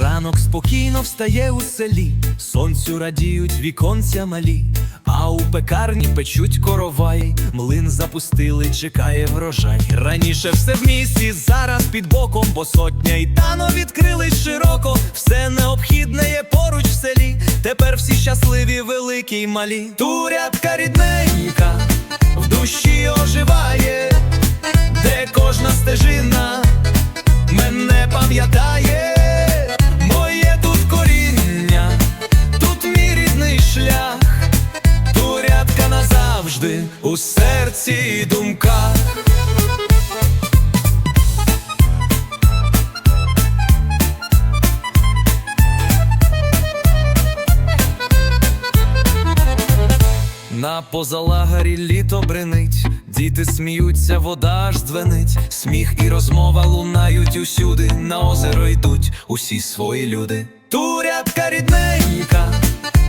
Ранок спокійно встає у селі, сонцю радіють віконця малі, а у пекарні печуть коровай, млин запустили, чекає врожай. Раніше все в місті, зараз під боком, бо сотня і тано відкрились широко. Великі малі. Турядка рідненька в душі оживає, де кожна стежина мене пам'ятає, моє тут коріння, тут мій рідний шлях, турядка назавжди у серці і думках. На позалагарі літо бренить, діти сміються, вода аж дзвенить, сміх і розмова лунають усюди, на озеро йдуть усі свої люди. Турядка рідненька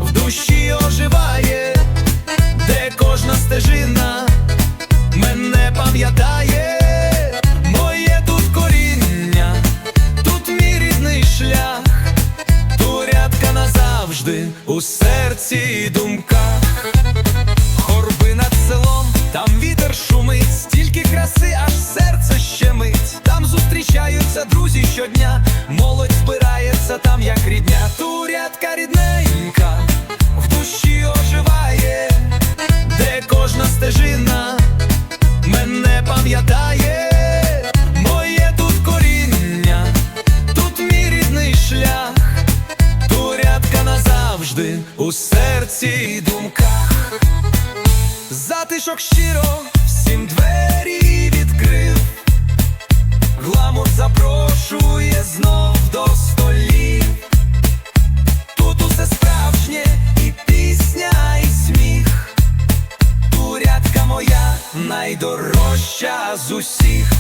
в душі оживає, де кожна стежина мене пам'ятає, моє тут коріння, тут мій рідний шлях, турядка назавжди у серці і думках. Щодня, молодь збирається там, як рідня. Турядка рідненька, в душі оживає, де кожна стежина мене пам'ятає, у серці і думках. Затишок щиро запрошує знов до столів. Тут усе справжнє, і пісня, і сміх. Турядка моя найдорожча з усіх.